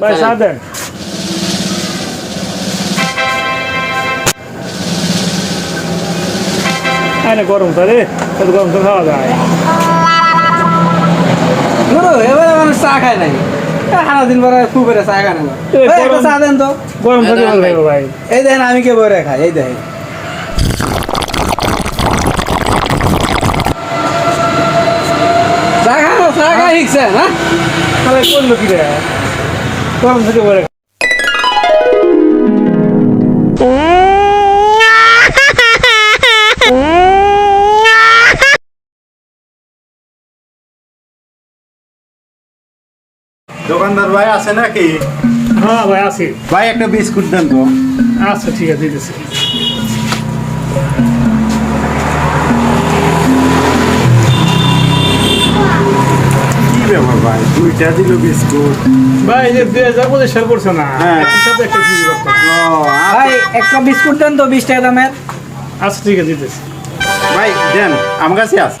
ভাই চা দেন আরে গরম তো রে কত গরম তো খাওয়া যায় ধরো এবারে মানুষ চা খায় নাই। সারা দিন পরে খুব করে চা খায় না। চা দেন তো। গরম থাকে ভাই। এই দেখেন আমি কে বরে খাই এই দেখেন। চা খাও চা খাই শিখছে না? তাহলে করল কি রে? দোকানদার ভাই আছে নাকি? হ্যাঁ ভাই আছে। ভাই একটা বিস্কুট দেন তো। আচ্ছা ঠিক আছে দিতেছি। ব্যাপার ভাই দুইটা দিল বিস্কুট। ভাই যে দুই হাজার পঁচিশ সাল করছে না? হ্যাঁ। একটা করতে ভাই একটা বিস্কুট দেন তো বিশ টাকা দামের। আচ্ছা ঠিক আছে দিতেছি। ভাই দেন আমার কাছে আছে।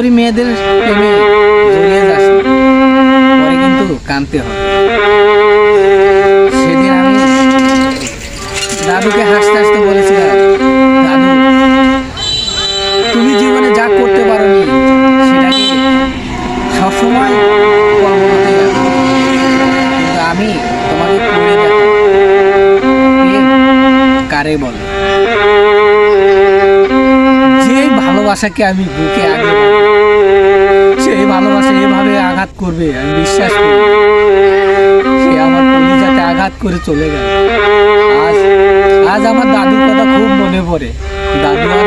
সুন্দরী মেয়েদের প্রেমে জড়িয়ে যাস। পরে কিন্তু কানতে সেদিন আমি দাদুকে হাসতে হাসতে বলেছিলাম তুমি জীবনে যা করতে করে বলে যে ভালোবাসাকে আমি বুকে আগে ভালোবাসা, এভাবে আঘাত করবে, আমি বিশ্বাস করি। সে আমার কলিজাতে আঘাত করে চলে গেল। আজ আজ আমার দাদুর কথা খুব মনে পড়ে। দাদু আর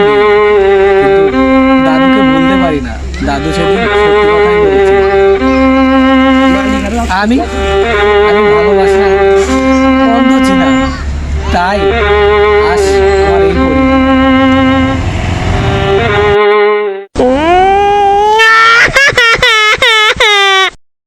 দাদুকে বলতে পারি না। দাদু সেদিন সত্যি কথাই বলেছে আমি